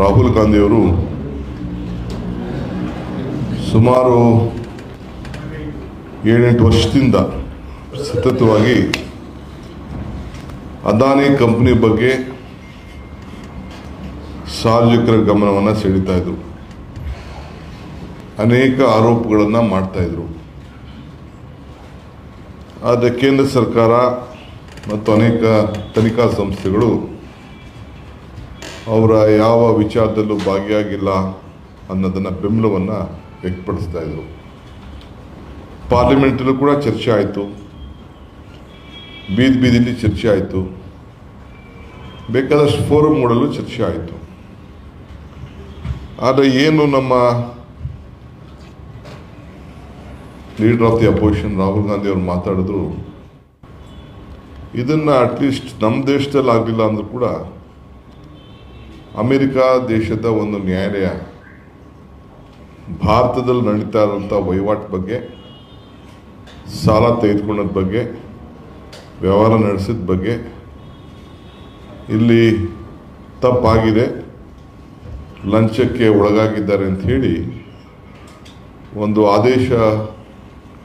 ರಾಹುಲ್ ಗಾಂಧಿಯವರು ಸುಮಾರು ಏಳೆಂಟು ವರ್ಷದಿಂದ ಸತತವಾಗಿ ಅದಾನಿ ಕಂಪ್ನಿ ಬಗ್ಗೆ ಸಾರ್ವಜನಿಕರ ಗಮನವನ್ನು ಸೆಳೀತಾ ಇದ್ರು. ಅನೇಕ ಆರೋಪಗಳನ್ನು ಮಾಡ್ತಾ ಇದ್ರು. ಆದರೆ ಕೇಂದ್ರ ಸರ್ಕಾರ ಮತ್ತು ಅನೇಕ ತನಿಖಾ ಸಂಸ್ಥೆಗಳು ಅವರ ಯಾವ ವಿಚಾರದಲ್ಲೂ ಭಾಗಿಯಾಗಿಲ್ಲ ಅನ್ನೋದನ್ನು ಬೆಂಬಲವನ್ನು ವ್ಯಕ್ತಪಡಿಸ್ತಾ ಇದ್ರು. ಪಾರ್ಲಿಮೆಂಟಲ್ಲೂ ಕೂಡ ಚರ್ಚೆ ಆಯಿತು. ಬೀದಿ ಬೀದಿಲಿ ಚರ್ಚೆ ಆಯಿತು. ಬೇಕಾದಷ್ಟು ಫೋರಮ್ಗಳಲ್ಲೂ ಚರ್ಚೆ ಆಯಿತು. ಆದರೆ ಏನು ನಮ್ಮ leader of the opposition Rahul Gandhi ಅವರು ಮಾತಾಡಿದ್ರು, ಇದನ್ನು ಅಟ್ಲೀಸ್ಟ್ ನಮ್ಮ ದೇಶದಲ್ಲಿ ಆಗಲಿಲ್ಲ ಅಂದರೂ ಕೂಡ ಅಮೆರಿಕ ದೇಶದ ಒಂದು ನ್ಯಾಯಾಲಯ ಭಾರತದಲ್ಲಿ ನಡೀತಾ ಇರುವಂಥ ವಹಿವಾಟು ಬಗ್ಗೆ, ಸಾಲ ತೆಗೆದುಕೊಂಡದ ಬಗ್ಗೆ, ವ್ಯವಹಾರ ನಡೆಸಿದ ಬಗ್ಗೆ ಇಲ್ಲಿ ತಪ್ಪಾಗಿದೆ. ಲಂಚಕ್ಕೆ ಒಳಗಾಗಿದ್ದಾರೆ ಅಂತ ಹೇಳಿ ಒಂದು ಆದೇಶ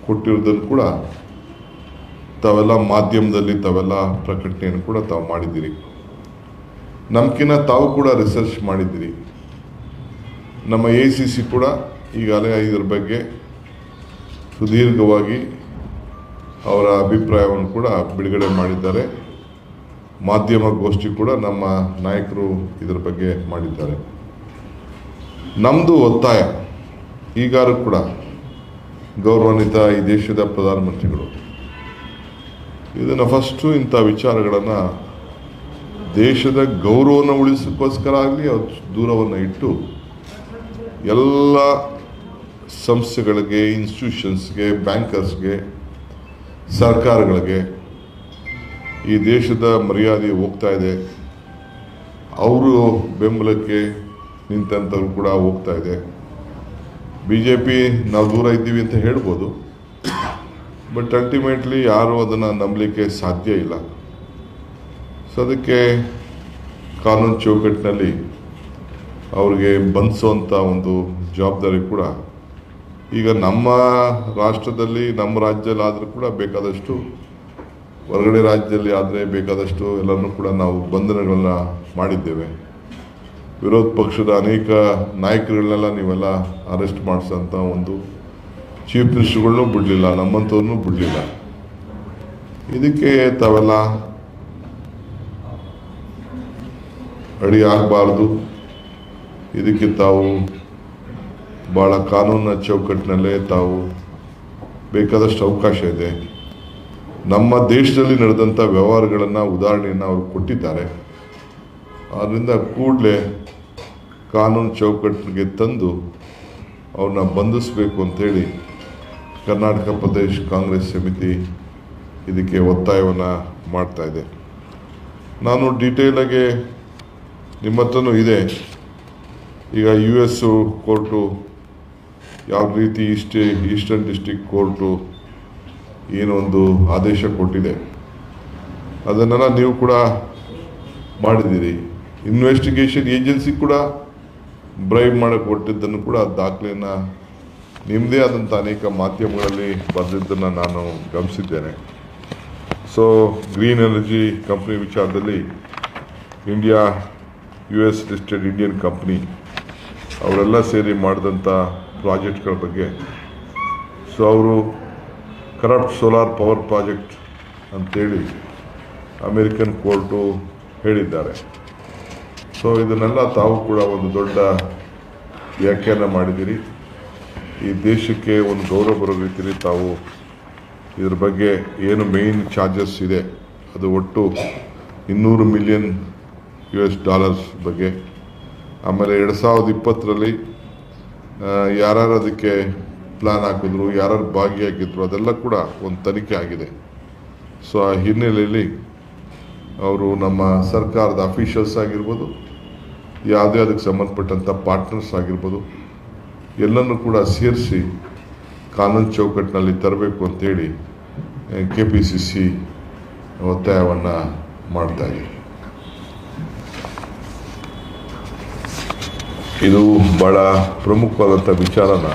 ಕೊಟ್ಟಿರೋದನ್ನು ಕೂಡ ತಾವೆಲ್ಲ ಮಾಧ್ಯಮದಲ್ಲಿ ತಾವೆಲ್ಲ ಪ್ರಕಟಣೆಯನ್ನು ಕೂಡ ತಾವು ಮಾಡಿದ್ದೀರಿ. ನಮ್ಕಿನ್ನ ತಾವು ಕೂಡ ರಿಸರ್ಚ್ ಮಾಡಿದ್ದೀರಿ. ನಮ್ಮ ಎ ಸಿ ಸಿ ಕೂಡ ಈಗಾಗಲೇ ಇದರ ಬಗ್ಗೆ ಸುದೀರ್ಘವಾಗಿ ಅವರ ಅಭಿಪ್ರಾಯವನ್ನು ಕೂಡ ಬಿಡುಗಡೆ ಮಾಡಿದ್ದಾರೆ. ಮಾಧ್ಯಮ ಗೋಷ್ಠಿ ಕೂಡ ನಮ್ಮ ನಾಯಕರು ಇದರ ಬಗ್ಗೆ ಮಾಡಿದ್ದಾರೆ. ನಮ್ಮದು ಒತ್ತಾಯ, ಈಗಾರು ಕೂಡ ಗೌರವಾನ್ವಿತ ಈ ದೇಶದ ಪ್ರಧಾನಮಂತ್ರಿಗಳು. ಇದನ್ನು ಫಸ್ಟು ಇಂಥ ವಿಚಾರಗಳನ್ನು ದೇಶದ ಗೌರವವನ್ನು ಉಳಿಸೋಕ್ಕೋಸ್ಕರ ಆಗಲಿ ಅವ್ರ ದೂರವನ್ನು ಇಟ್ಟು ಎಲ್ಲ ಸಂಸ್ಥೆಗಳಿಗೆ ಇನ್ಸ್ಟಿಟ್ಯೂಷನ್ಸ್ಗೆ ಬ್ಯಾಂಕರ್ಸ್ಗೆ ಸರ್ಕಾರಗಳಿಗೆ ಈ ದೇಶದ ಮರ್ಯಾದೆ ಹೋಗ್ತಾ ಇದೆ. ಅವರು ಬೆಂಬಲಕ್ಕೆ ನಿಂತಂಥವ್ರು ಕೂಡ ಹೋಗ್ತಾ ಇದೆ. ಬಿ ಜೆ ಪಿ ನಾವು ದೂರ ಇದ್ದೀವಿ ಅಂತ ಹೇಳ್ಬೋದು. ಬಟ್ ಅಲ್ಟಿಮೇಟ್ಲಿ ಯಾರೂ ಅದನ್ನು ನಂಬಲಿಕ್ಕೆ ಸಾಧ್ಯ ಇಲ್ಲ. ಸೊ ಅದಕ್ಕೆ ಕಾನೂನು ಚೌಕಟ್ಟಿನಲ್ಲಿ ಅವ್ರಿಗೆ ಬಂಧಿಸುವಂಥ ಒಂದು ಜವಾಬ್ದಾರಿ ಕೂಡ ಈಗ ನಮ್ಮ ರಾಷ್ಟ್ರದಲ್ಲಿ, ನಮ್ಮ ರಾಜ್ಯದಲ್ಲಿ ಆದರೂ ಕೂಡ ಬೇಕಾದಷ್ಟು, ಹೊರಗಡೆ ರಾಜ್ಯದಲ್ಲಿ ಆದರೆ ಬೇಕಾದಷ್ಟು ಎಲ್ಲನೂ ಕೂಡ ನಾವು ಬಂಧನಗಳನ್ನ ಮಾಡಿದ್ದೇವೆ. ವಿರೋಧ ಪಕ್ಷದ ಅನೇಕ ನಾಯಕರುಗಳನ್ನೆಲ್ಲ ನೀವೆಲ್ಲ ಅರೆಸ್ಟ್ ಮಾಡಿಸೋಂಥ ಒಂದು ಚೀಫ್ ಮಿನಿಸ್ಟರ್ಗಳನ್ನೂ ಬಿಡಲಿಲ್ಲ, ನಮ್ಮಂಥವ್ರನ್ನೂ ಬಿಡಲಿಲ್ಲ. ಇದಕ್ಕೆ ತಾವೆಲ್ಲ ಅಡಿ ಆಗಬಾರ್ದು ಇದಕ್ಕೆ ತಾವು ಭಾಳ ಕಾನೂನಿನ ಚೌಕಟ್ಟಿನಲ್ಲೇ ತಾವು ಬೇಕಾದಷ್ಟು ಅವಕಾಶ ಇದೆ. ನಮ್ಮ ದೇಶದಲ್ಲಿ ನಡೆದಂಥ ವ್ಯವಹಾರಗಳನ್ನು ಉದಾಹರಣೆಯನ್ನು ಅವರು ಕೊಟ್ಟಿದ್ದಾರೆ. ಆದ್ದರಿಂದ ಕೂಡಲೇ ಕಾನೂನು ಚೌಕಟ್ಟಿಗೆ ತಂದು ಅವ್ರನ್ನ ಬಂಧಿಸಬೇಕು ಅಂಥೇಳಿ ಕರ್ನಾಟಕ ಪ್ರದೇಶ ಕಾಂಗ್ರೆಸ್ ಸಮಿತಿ ಇದಕ್ಕೆ ಒತ್ತಾಯವನ್ನು ಮಾಡ್ತಾ ಇದೆ. ನಾನು ಡೀಟೇಲಾಗಿ ನಿಮ್ಮ ಹತ್ರನೂ ಇದೆ. ಈಗ ಯು ಎಸ್ಸು ಕೋರ್ಟು ಯಾವ ರೀತಿ ಈಸ್ಟ್ ಈಸ್ಟರ್ನ್ ಡಿಸ್ಟಿಕ್ ಕೋರ್ಟು ಏನೊಂದು ಆದೇಶ ಕೊಟ್ಟಿದೆ. ಅದನ್ನೆಲ್ಲ ನೀವು ಕೂಡ ಮಾಡಿದ್ದೀರಿ. ಇನ್ವೆಸ್ಟಿಗೇಷನ್ ಏಜೆನ್ಸಿ ಕೂಡ ಬ್ರೈಬ್ ಮಾಡಕ್ಕೆ ಕೊಟ್ಟಿದ್ದನ್ನು ಕೂಡ ದಾಖಲೆಯನ್ನು ನಿಮ್ಮದೇ ಆದಂಥ ಅನೇಕ ಮಾಧ್ಯಮಗಳಲ್ಲಿ ಬರೆದಿದ್ದನ್ನು ನಾನು ಗಮನಿಸಿದ್ದೇನೆ. ಸೊ ಗ್ರೀನ್ ಎನರ್ಜಿ ಕಂಪ್ನಿ ವಿಚಾರದಲ್ಲಿ India U S listed Indian company ಅವರೆಲ್ಲ ಸೇರಿ ಮಾಡಿದಂಥ ಪ್ರಾಜೆಕ್ಟ್ಗಳ ಬಗ್ಗೆ. ಸೊ ಅವರು ಕರಪ್ಟ್ ಸೋಲಾರ್ ಪವರ್ ಪ್ರಾಜೆಕ್ಟ್ ಅಂತೇಳಿ ಅಮೇರಿಕನ್ ಕೋರ್ಟು ಹೇಳಿದ್ದಾರೆ. ಸೊ ಇದನ್ನೆಲ್ಲ ತಾವು ಕೂಡ ಒಂದು ದೊಡ್ಡ ವ್ಯಾಖ್ಯಾನ ಮಾಡಿದ್ದೀರಿ. ಈ ದೇಶಕ್ಕೆ ಒಂದು ಗೌರವ ಬರೋ ರೀತಿಯಲ್ಲಿ ತಾವು ಇದ್ರ ಬಗ್ಗೆ ಏನು ಮೇಯ್ನ್ ಚಾರ್ಜಸ್ ಇದೆ, ಅದು ಒಟ್ಟು ಇನ್ನೂರು ಮಿಲಿಯನ್ ಯು ಎಸ್ ಡಾಲರ್ಸ್ ಬಗ್ಗೆ. ಆಮೇಲೆ ಎರಡು ಸಾವಿರದ ಇಪ್ಪತ್ತರಲ್ಲಿ ಯಾರ್ಯಾರು ಅದಕ್ಕೆ ಪ್ಲ್ಯಾನ್ ಹಾಕಿದ್ರು, ಯಾರ್ಯಾರು ಭಾಗಿಯಾಗಿದ್ರು, ಅದೆಲ್ಲ ಕೂಡ ಒಂದು ತನಿಖೆ ಆಗಿದೆ. ಸೊ ಆ ಹಿನ್ನೆಲೆಯಲ್ಲಿ ಅವರು ನಮ್ಮ ಸರ್ಕಾರದ ಅಫೀಷಿಯಲ್ಸ್ ಆಗಿರ್ಬೋದು, ಯಾವುದೇ ಅದಕ್ಕೆ ಸಂಬಂಧಪಟ್ಟಂಥ ಪಾರ್ಟ್ನರ್ಸ್ ಆಗಿರ್ಬೋದು, ಎಲ್ಲನೂ ಕೂಡ ಸೇರಿಸಿ ಕಾನೂನು ಚೌಕಟ್ಟಿನಲ್ಲಿ ತರಬೇಕು ಅಂತೇಳಿ ಕೆ ಪಿ ಸಿ ಸಿ ಒತ್ತಾಯವನ್ನು ಮಾಡ್ತಾ ಇದೆ ಇದು ಭಾಳ ಪ್ರಮುಖವಾದಂಥ ವಿಚಾರನ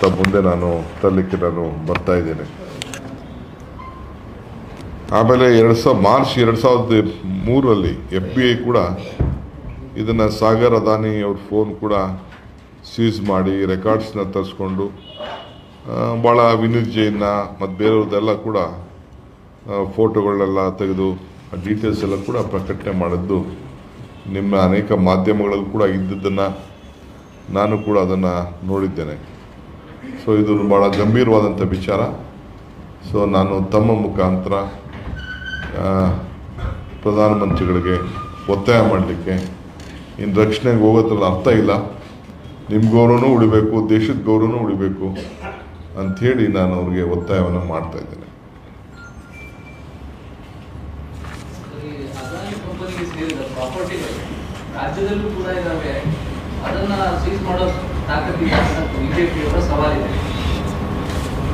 ತಮ್ಮ ಮುಂದೆ ನಾನು ತರಲಿಕ್ಕೆ ನಾನು ಬರ್ತಾ ಇದ್ದೇನೆ. ಆಮೇಲೆ ಎರಡು ಸಾವಿರ ಮಾರ್ಚ್ ಎರಡು ಸಾವಿರದ ಮೂರರಲ್ಲಿ ಎಫ್ ಬಿ ಐ ಕೂಡ ಇದನ್ನು ಸಾಗರ್ ಅದಾನಿ ಅವ್ರ ಫೋನ್ ಕೂಡ ಸೀಸ್ ಮಾಡಿ ರೆಕಾರ್ಡ್ಸ್ನ ತರಿಸ್ಕೊಂಡು ಭಾಳ ವಿನೀತ್ ಜೈನ್ನ ಮತ್ತು ಬೇರೆಯವ್ರದ್ದೆಲ್ಲ ಕೂಡ ಫೋಟೋಗಳನ್ನೆಲ್ಲ ತೆಗೆದು ಡೀಟೇಲ್ಸ್ ಎಲ್ಲ ಕೂಡ ಪ್ರಕಟಣೆ ಮಾಡಿದ್ದು. ನಿಮ್ಮ ಅನೇಕ ಮಾಧ್ಯಮಗಳಲ್ಲೂ ಕೂಡ ಇದ್ದದ್ದನ್ನು ನಾನು ಕೂಡ ಅದನ್ನು ನೋಡಿದ್ದೇನೆ. ಸೊ ಇದು ಭಾಳ ಗಂಭೀರವಾದಂಥ ವಿಚಾರ. ಸೊ ನಾನು ತಮ್ಮ ಮುಖಾಂತರ ಪ್ರಧಾನಮಂತ್ರಿಗಳಿಗೆ ಒತ್ತಾಯ ಮಾಡಲಿಕ್ಕೆ ಇನ್ನು ರಕ್ಷಣೆಗೆ ಹೋಗೋದ್ರಲ್ಲಿ ಅರ್ಥ ಇಲ್ಲ. ನಿಮ್ಮ ಗೌರವನೂ ಉಳಿಬೇಕು, ದೇಶದ ಗೌರವನೂ ಉಳಿಬೇಕು ಅಂಥೇಳಿ ನಾನು ಅವ್ರಿಗೆ ಒತ್ತಾಯವನ್ನು ಮಾಡ್ತಾ ಸೇರಿದ ಪ್ರಾಪರ್ಟಿಗಳು ರಾಜ್ಯದಲ್ಲೂ ಕೂಡ ಇದಾವೆ. ಅದನ್ನ ಸೀಸ್ ಮಾಡೋ ತಾಕತ್ತಿಲ್ಲ ಬಿ ಜೆ ಪಿಯವರ ಸವಾಲಿದೆ.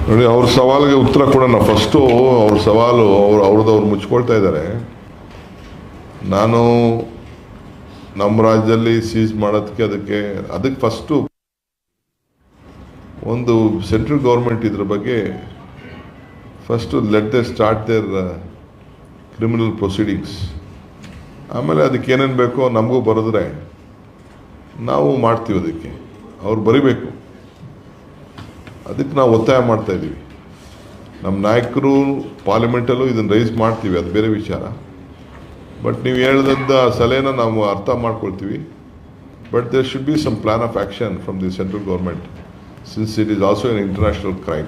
ನೋಡಿ, ಅವ್ರ ಸವಾಲಿಗೆ ಉತ್ತರ ಕೊಡೋಣ. ಫಸ್ಟು ಅವ್ರ ಸವಾಲು ಅವ್ರು ಅವ್ರದ್ದು ಅವ್ರು ಮುಚ್ಕೊಳ್ತಾ ಇದ್ದಾರೆ. ನಾನು ನಮ್ಮ ರಾಜ್ಯದಲ್ಲಿ ಸೀಸ್ ಮಾಡೋದಕ್ಕೆ ಅದಕ್ಕೆ ಅದಕ್ಕೆ ಫಸ್ಟು ಒಂದು ಸೆಂಟ್ರಲ್ ಗೌರ್ಮೆಂಟ್ ಇದ್ರ ಬಗ್ಗೆ first let they start their criminal proceedings ಆಮೇಲೆ ಅದಕ್ಕೆ ಏನೇನು ಬೇಕೋ ನಮಗೂ ಬರೆದ್ರೆ ನಾವು ಮಾಡ್ತೀವಿ ಅದಕ್ಕೆ. ಅವ್ರು ಬರಿಬೇಕು. ಅದಕ್ಕೆ ನಾವು ಒತ್ತಾಯ ಮಾಡ್ತಾ ಇದ್ದೀವಿ. ನಮ್ಮ ನಾಯಕರು ಪಾರ್ಲಿಮೆಂಟಲ್ಲೂ ಇದನ್ನು ರೈಸ್ ಮಾಡ್ತೀವಿ, ಅದು ಬೇರೆ ವಿಚಾರ. ಬಟ್ ನೀವು ಹೇಳಿದಂಥ ಸಲಹೆನ ನಾವು ಅರ್ಥ ಮಾಡ್ಕೊಳ್ತೀವಿ. But there should be some plan of action from the central government since it is also an international crime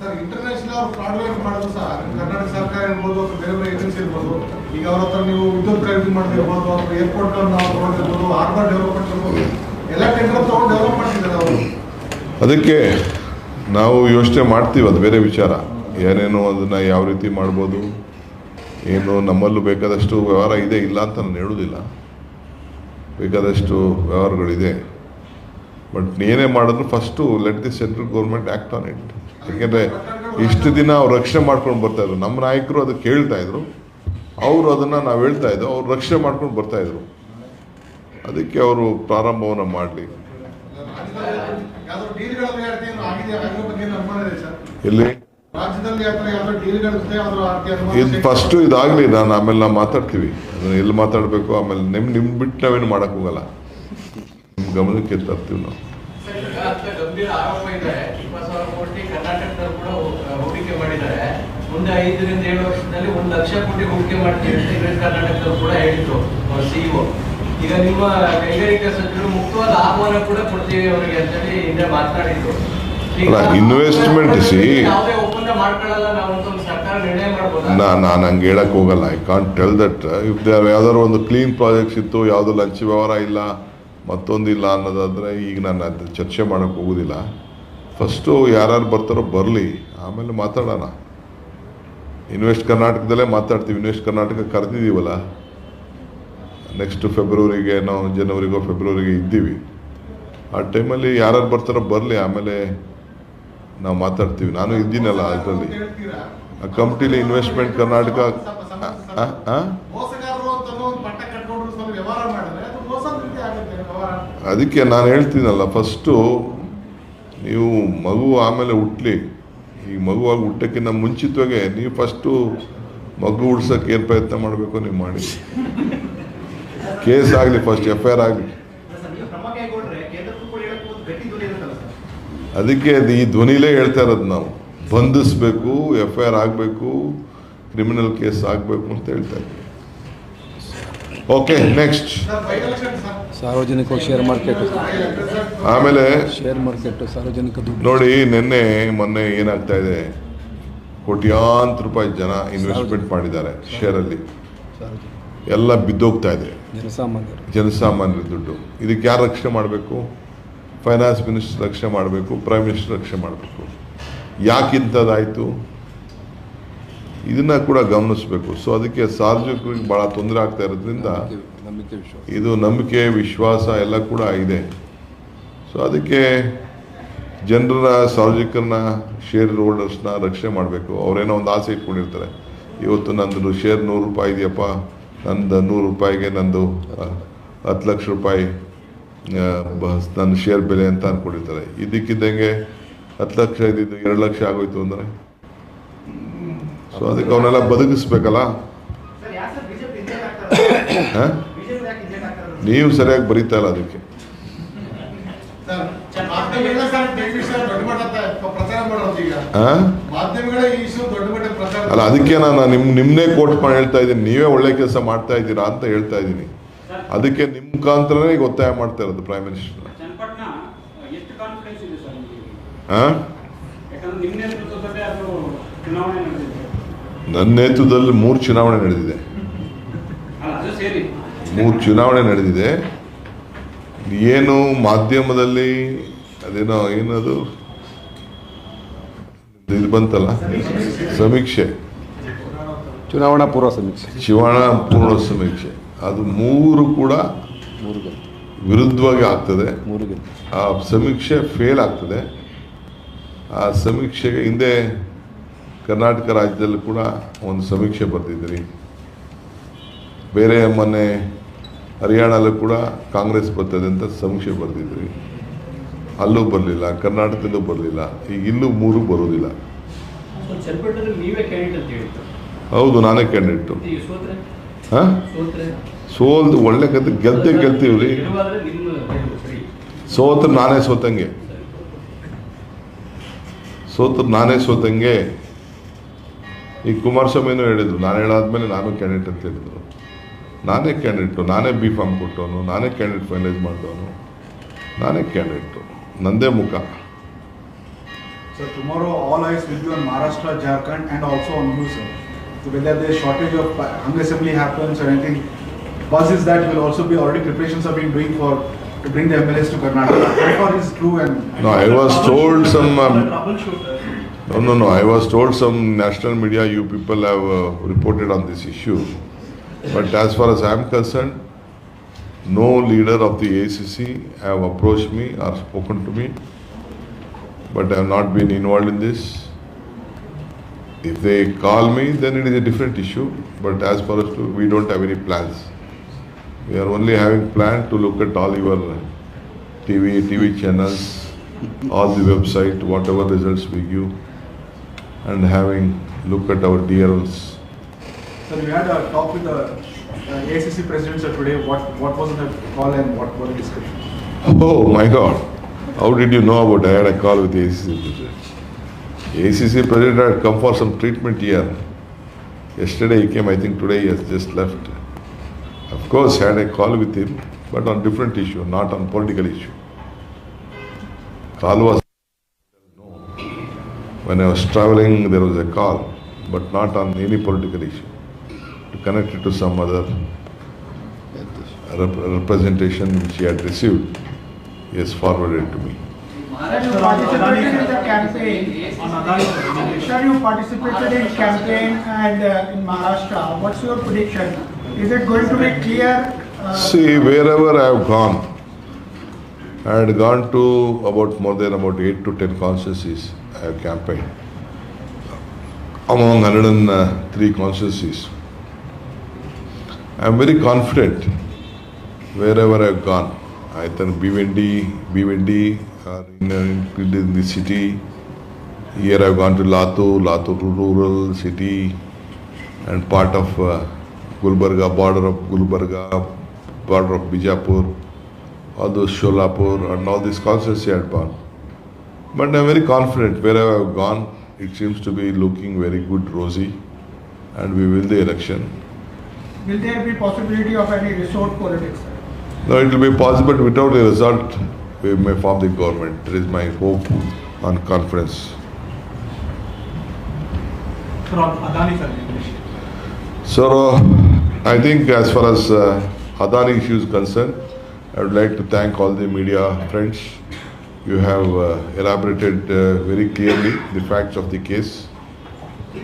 sir international ಅವ್ರು ಫ್ರಾಡ್ ಮಾಡೋದು ಸರ್ ಕರ್ನಾಟಕ ಸರ್ಕಾರ ಇರ್ಬೋದು ಅಥವಾ ಬೇರೆ ಬೇರೆ ಏಜೆನ್ಸಿ ಇರ್ಬೋದು, ಈಗ ಅವ್ರ ಹತ್ರ ನೀವು ವಿದ್ಯುತ್ ಖರೀದಿ ಮಾಡೋದಿರ್ಬೋದು ಅಥವಾ ಏರ್ಪೋರ್ಟ್ ನಾವು ತಗೊಂಡಿರ್ಬೋದು ಆರ್ಬರ್ ಡೆವಲಪ್ಮೆಂಟ್ ಇರ್ಬೋದು, ಎಲ್ಲ ಟೆಂಡರ್ ತಗೊಂಡು ಡೆವಲಪ್ ಮಾಡ್ತಿದ್ದಾರೆ ಅವರು. ಅದಕ್ಕೆ ನಾವು ಯೋಚನೆ ಮಾಡ್ತೀವಿ, ಅದು ಬೇರೆ ವಿಚಾರ. ಏನೇನು ಅದನ್ನು ಯಾವ ರೀತಿ ಮಾಡ್ಬೋದು, ಏನು ನಮ್ಮಲ್ಲೂ ಬೇಕಾದಷ್ಟು ವ್ಯವಹಾರ ಇದೆ, ಇಲ್ಲ ಅಂತ ನಾನು ಹೇಳೋದಿಲ್ಲ. ಬೇಕಾದಷ್ಟು ವ್ಯವಹಾರಗಳಿದೆ. ಬಟ್ ಏನೇ ಮಾಡಿದ್ರು first let the central government act on it ಯಾಕೆಂದರೆ ಇಷ್ಟು ದಿನ ಅವ್ರು ರಕ್ಷಣೆ ಮಾಡ್ಕೊಂಡು ಬರ್ತಾಯಿದ್ರು ನಮ್ಮ ನಾಯಕರು ಅದು ಕೇಳ್ತಾ ಇದ್ರು. ಅವರು ಅದನ್ನು ನಾವು ಹೇಳ್ತಾ ಇದ್ದೋ ಅವ್ರು ರಕ್ಷಣೆ ಮಾಡ್ಕೊಂಡು ಬರ್ತಾಯಿದ್ರು ಅದಕ್ಕೆ ಅವರು ಪ್ರಾರಂಭವನ್ನು ಮಾಡಲಿ. ಇಲ್ಲಿ ಇದು ಫಸ್ಟು ಇದಾಗಲಿ ನಾನು ಆಮೇಲೆ ನಾವು ಮಾತಾಡ್ತೀವಿ. ಅದನ್ನು ಎಲ್ಲಿ ಮಾತಾಡಬೇಕು? ಆಮೇಲೆ ನಿಮ್ಮ ನಿಮ್ಮ ಬಿಟ್ಟು ನಾವೇನು ಮಾಡೋಕ್ಕೋಗಲ್ಲ ನಿಮ್ಮ ಗಮನಕ್ಕೆ ತರ್ತೀವಿ ನಾವು ಅಂತ ಗಂಭೀರ ಆರೋಪ ಇದೆ ಇಪ್ಪತ್ತು ಸಾವಿರ ಕೋಟಿ ಕರ್ನಾಟಕದಲ್ಲಿ ಕೂಡ ಹೂ- ಹೂಡಿಕೆ ಮಾಡಿದ್ದಾರೆ ಮುಂದೆ ಐದರಿಂದ ಏಳು ವರ್ಷದಲ್ಲಿ ಒಂದು ಲಕ್ಷ ಕೋಟಿ ಹೂಡಿಕೆ ಮಾಡ್ತೀವಿ ಅಂತ ಗ್ರೇಟ್ ಕರ್ನಾಟಕದಲ್ಲಿ ಕೂಡ ಹೇಳಿದ್ರು ಸಿಇಒ ಈಗ ನಿಮ್ಮ ಕೈಗಾರಿಕಾ ಸಚಿವರು ಮುಕ್ತವಾದ ಆಹ್ವಾನ ಕೂಡ ಕೊಡ್ತೀವಿ ಅವರಿಗೆ ಅಂತೇಳಿ ಹಿಂದೆ ಮಾತನಾಡಿದ್ರು. ಇನ್ವೆಸ್ಟ್ಮೆಂಟ್ ಅಲ್ಲ, investment see- ಯಾವುದೇ ಒಪ್ಪಂದ ನಾವು ಸರ್ಕಾರ ನಿರ್ಣಯ ಮಾಡ್ಬೋದಾ? ನಾ ನಾನು ಹಂಗೆ ಹೇಳಕ್ಕೆ ಹೋಗಲ್ಲ. I can't tell that if they ಯಾವ್ದಾದ್ರು ಒಂದು ಕ್ಲೀನ್ ಪ್ರಾಜೆಕ್ಟ್ಸ್ ಇತ್ತು ಯಾವುದೋ ಲಂಚ ವ್ಯವಹಾರ ಇಲ್ಲ ಮತ್ತೊಂದಿಲ್ಲ ಅನ್ನೋದಾದರೆ ಈಗ ನಾನು ಅದು ಚರ್ಚೆ ಮಾಡೋಕ್ಕೆ ಹೋಗೋದಿಲ್ಲ. ಫಸ್ಟು ಯಾರ್ಯಾರು ಬರ್ತಾರೋ ಬರಲಿ. ಆಮೇಲೆ ಮಾತಾಡೋಣ. ಇನ್ವೆಸ್ಟ್ ಕರ್ನಾಟಕದಲ್ಲೇ ಮಾತಾಡ್ತೀವಿ. ಇನ್ವೆಸ್ಟ್ ಕರ್ನಾಟಕ ಕರೆದಿದ್ದೀವಲ್ಲ? ನೆಕ್ಸ್ಟ್ ಫೆಬ್ರವರಿಗೆ ನಾವು ಜನವರಿಗೋ ಫೆಬ್ರವರಿಗೆ ಇದ್ದೀವಿ. ಆ ಟೈಮಲ್ಲಿ ಯಾರ್ಯಾರು ಬರ್ತಾರೋ ಬರಲಿ ಆಮೇಲೆ ನಾವು ಮಾತಾಡ್ತೀವಿ. ನಾನು ಇದ್ದೀನಲ್ಲ ಅದರಲ್ಲಿ. ಆ ಕಮಿಟಿಲಿ ಇನ್ವೆಸ್ಟ್ಮೆಂಟ್ ಕರ್ನಾಟಕ ಅದಕ್ಕೆ ನಾನು ಹೇಳ್ತೀನಲ್ಲ ಫಸ್ಟು ನೀವು ಮಗು ಆಮೇಲೆ ಹುಟ್ಲಿ. ಈ ಮಗುವಾಗಿ ಹುಟ್ಟಕ್ಕಿಂತ ಮುಂಚಿತವಾಗೆ ನೀವು ಫಸ್ಟು ಮಗು ಉಡ್ಸೋಕೆ ಏನು ಪ್ರಯತ್ನ ಮಾಡಬೇಕು ನೀವು ಮಾಡಿ. ಕೇಸ್ ಆಗಲಿ ಫಸ್ಟ್ ಎಫ್ ಐ ಆರ್ ಆಗಲಿ. ಅದಕ್ಕೆ ಅದು ಈ ಧ್ವನಿಲೇ ಹೇಳ್ತಾ ಇರೋದು ನಾವು. ಬಂಧಿಸ್ಬೇಕು ಎಫ್ ಐ ಆರ್ ಆಗಬೇಕು ಕ್ರಿಮಿನಲ್ ಕೇಸ್ ಆಗಬೇಕು ಅಂತ ಹೇಳ್ತಾ ಓಕೆ ನೆಕ್ಸ್ಟ್ ಸಾರ್ವಜನಿಕ ಶೇರ್ ಮಾರ್ಕೆಟ್ ಆಮೇಲೆ ಶೇರ್ ಮಾರ್ಕೆಟ್ ಸಾರ್ವಜನಿಕ ನೋಡಿ ನಿನ್ನೆ ಮೊನ್ನೆ ಏನಾಗ್ತಾ ಇದೆ? ಕೋಟ್ಯಾಂತರ ರೂಪಾಯಿ ಜನ ಇನ್ವೆಸ್ಟ್ಮೆಂಟ್ ಮಾಡಿದ್ದಾರೆ ಶೇರಲ್ಲಿ ಎಲ್ಲ ಬಿದ್ದೋಗ್ತಾ ಇದೆ. ಜನಸಾಮಾನ್ಯರು. ಜನಸಾಮಾನ್ಯರ ದುಡ್ಡು. ಇದಕ್ಕೆ ಯಾರು ರಕ್ಷಣೆ ಮಾಡಬೇಕು? ಫೈನಾನ್ಸ್ ಮಿನಿಸ್ಟರ್ ರಕ್ಷಣೆ ಮಾಡಬೇಕು ಪ್ರೈಮ್ ಮಿನಿಸ್ಟರ್ ರಕ್ಷಣೆ ಮಾಡಬೇಕು. ಯಾಕೆ ಇಂಥದ್ದಾಯಿತು? ಇದನ್ನ ಕೂಡ ಗಮನಿಸಬೇಕು. ಸೊ ಅದಕ್ಕೆ ಸಾರ್ವಜನಿಕರಿಗೆ ಭಾಳ ತೊಂದರೆ ಆಗ್ತಾ ಇರೋದ್ರಿಂದ ಇದು ನಂಬಿಕೆ ವಿಶ್ವಾಸ ಎಲ್ಲ ಕೂಡ ಇದೆ. ಸೊ ಅದಕ್ಕೆ ಜನರ ಸಾರ್ವಜನಿಕರನ್ನ ಶೇರ್ ಹೋಲ್ಡರ್ಸ್ನ ರಕ್ಷಣೆ ಮಾಡಬೇಕು. ಅವರೇನೋ ಒಂದು ಆಸೆ ಇಟ್ಕೊಂಡಿರ್ತಾರೆ. ಇವತ್ತು ನಂದು ಶೇರ್ ನೂರು ರೂಪಾಯಿ ಇದೆಯಪ್ಪ. ನಂದು ನೂರು ರೂಪಾಯಿಗೆ ನಂದು ಹತ್ತು ಲಕ್ಷ ರೂಪಾಯಿ ನನ್ನ ಶೇರ್ ಬೆಲೆ ಅಂತ ಅಂದ್ಕೊಂಡಿರ್ತಾರೆ ಇದಕ್ಕಿದ್ದಂಗೆ ಹತ್ತು ಲಕ್ಷ ಇದ್ದಿದ್ದು ಎರಡು ಲಕ್ಷ ಆಗೋಯ್ತು ಅಂದರೆ? ಸೊ ಅದಕ್ಕೆ ಅವನ್ನೆಲ್ಲ ಬದುಕಿಸ್ಬೇಕಲ್ಲ? ನೀವು ಸರಿಯಾಗಿ ಬರೀತಾ ಇಲ್ಲ ಅದಕ್ಕೆ. ಸರ್ ಮಾಧ್ಯಮಗಳೇ ಸರ್ ಈ ವಿಷಯ ದೊಡ್ಡ ಮಟ್ಟದ ಪ್ರಚಾರ ಮಾಡೋದು ಈಗ. ಈ ಇಶ್ಯೂ ದೊಡ್ಡ ಮಟ್ಟದ ಪ್ರಚಾರ ಅಲ್ಲ ಅದಕ್ಕೆ ನಾನು ನಿಮ್ ನಿಮ್ಮನ್ನೇ ಕೋಟ್ ಮಾಡಿ ಹೇಳ್ತಾ ಇದ್ದೀನಿ. ನೀವೇ ಒಳ್ಳೆ ಕೆಲಸ ಮಾಡ್ತಾ ಇದ್ದೀರಾ ಅಂತ ಹೇಳ್ತಾ ಇದ್ದೀನಿ. ಅದಕ್ಕೆ ನಿಮ್ಮ ಮುಖಾಂತರನೇ ಈಗ ಒತ್ತಾಯ ಮಾಡ್ತಾ ಇರೋದು ಪ್ರೈಮ್ ಮಿನಿಸ್ಟರ್ ಹಾಂ ಎಷ್ಟು ಕಾನ್ಫಿಡೆನ್ಸ್ ಇದೆ ಸರ್ ನಿಮಗೆ? ಹಾ? ನನ್ನ ನೇತೃತ್ವದಲ್ಲಿ ಮೂರು ಚುನಾವಣೆ ನಡೆದಿದೆ. ಅಲ್ಲ ಅದು ಸೇರಿ. ಮೂರು ಚುನಾವಣೆ ನಡೆದಿದೆ. ಏನು ಮಾಧ್ಯಮದಲ್ಲಿ ಅದೇನೋ ಏನದು? ಇದು ಬಂತಲ್ಲ? ಸಮೀಕ್ಷೆ. ಚುನಾವಣಾ ಪೂರ್ವ ಸಮೀಕ್ಷೆ. ಚುನಾವಣಾ ಪೂರ್ವ ಸಮೀಕ್ಷೆ. ಅದು ಮೂರು ಕೂಡ ವಿರುದ್ಧವಾಗಿ ಆಗ್ತದೆ. ಆ ಸಮೀಕ್ಷೆ ಫೇಲ್ ಆಗ್ತದೆ. ಆ ಸಮೀಕ್ಷೆಗೆ ಹಿಂದೆ ಕರ್ನಾಟಕ ರಾಜ್ಯದಲ್ಲೂ ಕೂಡ ಒಂದು ಸಮೀಕ್ಷೆ ಬರೆದಿದ್ರಿ ಬೇರೆ ಮೊನ್ನೆ ಹರಿಯಾಣಲ್ಲೂ ಕೂಡ ಕಾಂಗ್ರೆಸ್ ಬರ್ತದೆ ಅಂತ ಸಮೀಕ್ಷೆ ಬರೆದಿದ್ರಿ ಅಲ್ಲೂ ಬರಲಿಲ್ಲ ಕರ್ನಾಟಕದಲ್ಲೂ ಬರಲಿಲ್ಲ ಈಗ ಇಲ್ಲೂ ಮೂರು ಬರೋದಿಲ್ಲ. ಹೌದು ನಾನೇ ಕ್ಯಾಂಡಿಡೇಟು ಹಾಂ? ಸೋಲ್ದು ಒಳ್ಳೆ ಕತೆ ಗೆದ್ದೆ ಗೆಲ್ತೀವಿ ರೀ. ಸೋತ್ರ ನಾನೇ ಸೋತಂಗೆ. ಸೋತ್ರ ನಾನೇ ಸೋತಂಗೆ. ಈ ಕುಮಾರಸ್ವಾಮಿನೂ ಹೇಳಿದ್ರು ನಾನು ಹೇಳಾದ್ಮೇಲೆ ನಾನು ಕ್ಯಾಂಡಿಡೇಟ್ ಅಂತ ಹೇಳಿದ್ರು. ನಾನೇ ಕ್ಯಾಂಡಿಡೇಟು ನಾನೇ ಬಿ ಫಾರ್ಮ್ ಕೊಟ್ಟವನು ನಾನೇ ಕ್ಯಾಂಡಿಡೇಟ್ ಫೈನಲೈಸ್ ಮಾಡಿದವನು ನಾನೇ ಕ್ಯಾಂಡಿಡೇಟು. ನಂದೇ ಮುಖ. So tomorrow all eyes will be I was told and No, no, no. I was told some national media, you people have uh, reported on this issue. But as far as I am concerned, no leader of the ACC have approached me or spoken to me. But I have not been involved in this. If they call me, then it is a different issue. But as far as to, we don't have any plans. We are only having plan to look at all your TV, TV channels, all the website, whatever results we give, and having look at our DLs. so we had a talk with the uh, ACC president sir today. What what was the call and what were the discussions? Oh my God! How did you know about? I had a call with the ACC president. ACC president had come for some treatment here. Yesterday he came. I think today he has just left. Of course, had a call with him, but on different issue, not on political issue. Call was when I was traveling. There was a call, but not on any political issue. To connect it to some other rep- representation which he had received, he has forwarded to me. Sir, you participated in the campaign. Sir, you participated in campaign and uh, in Maharashtra. What's your prediction? Is it going to be clear? uh, See, wherever I have gone, I had gone to about more than about eight to ten constituencies Campaigned. Among 103 constituencies. I am very confident wherever I have gone. Either Bhiwandi, Bhiwandi, or in, in, in the city. Here I have gone to Latur, Latur rural city, and part of uh, Gulbarga, border of Gulbarga, border of Bijapur, all those Sholapur and all these constituencies I had gone. But I'm very confident wherever I've gone, it seems to be looking very good, rosy, and we win the election. Will there be possibility of any resort politics? sir? No, it will be possible without a result, we may form the government. That is my hope and confidence. Sir, on Adani sir, English. So, I think as far as uh, Adani issue is concerned, I would like to thank all the media friends. You have uh, elaborated uh, very clearly the facts of the case.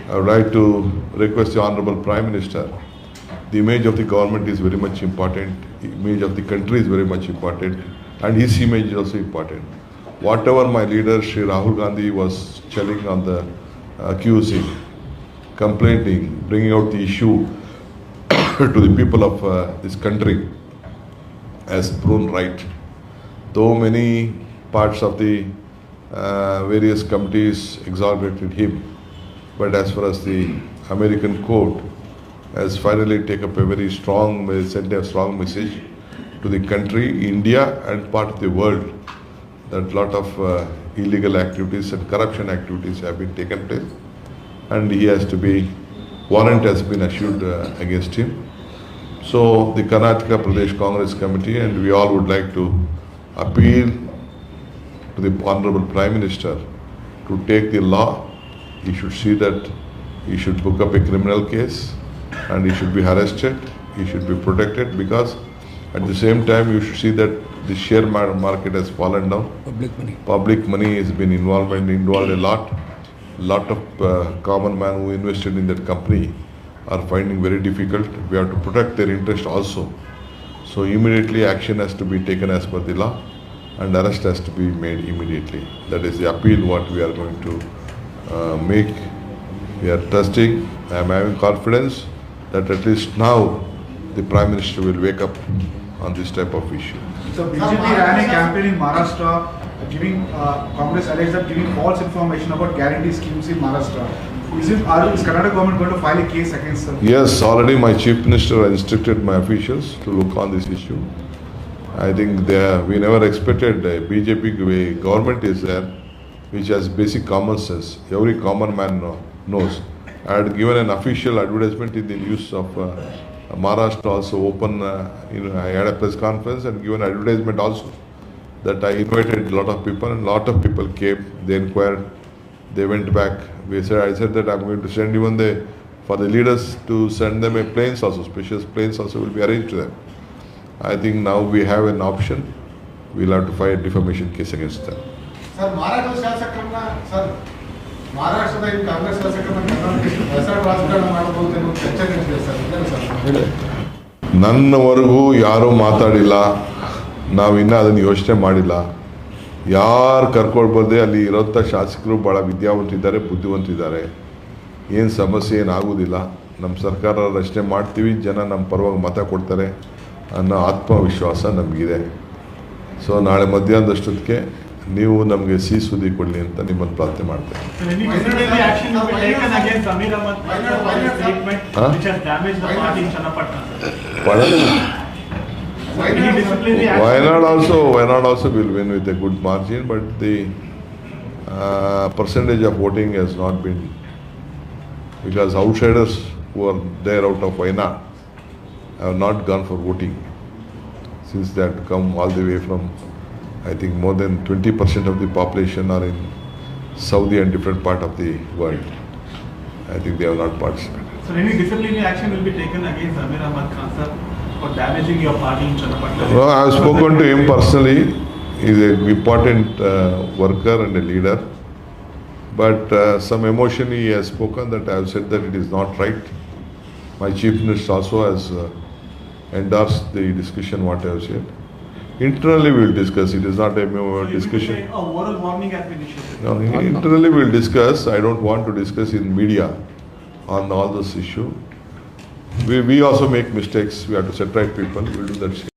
I would like to request the Honorable Prime Minister. The image of the government is very much important. The image of the country is very much important, and his image is also important. Whatever my leader Sri Rahul Gandhi was telling on the accusing, complaining, bringing out the issue to the people of uh, this country as proven right. though many parts of the uh, various committees exonerated him, but as far as the American court has finally taken up a very strong, sent a strong message to the country, India, and part of the world that lot of uh, illegal activities and corruption activities have been taken place, and he has to be warrant has been issued uh, against him. So the Karnataka Pradesh Congress Committee and we all would like to appeal to the Honorable Prime Minister to take the law. He should see that he should book up a criminal case and he should be arrested. He should be protected because at the same time you should see that the share market has fallen down. Public money. Public money has been involved involved a lot. Lot of uh, common man who invested in that company are finding very difficult. We have to protect their interest also. So immediately action has to be taken as per the law and arrest has to be made immediately. That is the appeal what we are going to uh, make. We are trusting, I am having confidence that at least now the Prime Minister will wake up on this type of issue. So BJP ran a campaign in Maharashtra giving, uh, Congress alleged that giving false information about guarantee schemes in Maharashtra. Is it, are, is Karnataka government going to file a case against them? Yes, already my chief minister instructed my officials to look on this issue. I think we never expected a BJP government is there, which has basic common sense. Every common man know- knows. I had given an official advertisement in the news of uh, Maharashtra also open, uh, you know, I had a press conference and given advertisement also that I invited a lot of people and a lot of people came, they inquired, they went back. We said, I said that I'm going to send even the, for the leaders to send them a planes also, special planes also will be arranged to them. I think now we have an option, we'll have to file a defamation case against them. Sir ಮಹಾರಾಷ್ಟ್ರದ ಶಾಸಕರನ್ನ sir ಮಹಾರಾಷ್ಟ್ರದ ಈ ಕಾಂಗ್ರೆಸ್ ಶಾಸಕರನ್ನ resort ರಾಜಕಾರಣ ಮಾಡಬಹುದು ಅನ್ನೋ ಚರ್ಚೆ ನಡೆದಿದೆ ಸರ್ ಇದೇನು ಸರ್ ನನ್ನವರೆಗೂ ಯಾರೂ ಮಾತಾಡಿಲ್ಲ ನಾವು ಇನ್ನೂ ಅದನ್ನು ಯೋಚನೆ ಮಾಡಿಲ್ಲ ಯಾರು ಕರ್ಕೊಳ್ಬೋದೇ ಅಲ್ಲಿ ಇರೋಂಥ ಶಾಸಕರು ಭಾಳ ವಿದ್ಯಾವಂತಿದ್ದಾರೆ ಬುದ್ಧಿವಂತಿದ್ದಾರೆ ಏನು ಸಮಸ್ಯೆ ಏನಾಗೋದಿಲ್ಲ ನಮ್ಮ ಸರ್ಕಾರ ರಚನೆ ಮಾಡ್ತೀವಿ ಜನ ನಮ್ಮ ಪರವಾಗಿ ಮತ ಕೊಡ್ತಾರೆ ಅನ್ನೋ ಆತ್ಮವಿಶ್ವಾಸ ನಮಗಿದೆ. ಸೊ ನಾಳೆ ಮಧ್ಯಾಹ್ನದಷ್ಟೊತ್ತಿಗೆ ನೀವು ನಮಗೆ ಸಿ ಸುದ್ದಿ ಕೊಡಲಿ ಅಂತ ನಿಮ್ಮನ್ನು ಪ್ರಾರ್ಥನೆ ಮಾಡ್ತೇನೆ. Wayanad also Wayanad also will win with a good margin but the percentage of voting is not been because outsiders who are there out of Wayanad have not gone for voting. Since they had come all the way from, I think more than twenty percent of the population are in Saudi and different part of the world. I think they have not participated. So any disciplinary action will be taken against Amir Ahmad Khan sir for damaging your party in Channapatna. No, I have spoken to him personally. He is an important uh, worker and a leader. But uh, some emotion he has spoken that I have said that it is not right. My chief minister also has uh, endorsed the discussion what I have said. Internally we will discuss. It is not a So discussion. A oh, oral warning has been issued. No, internally we will discuss. I don't want to discuss in media on all this issue. We, we also make mistakes. We have to set right people. We will do that.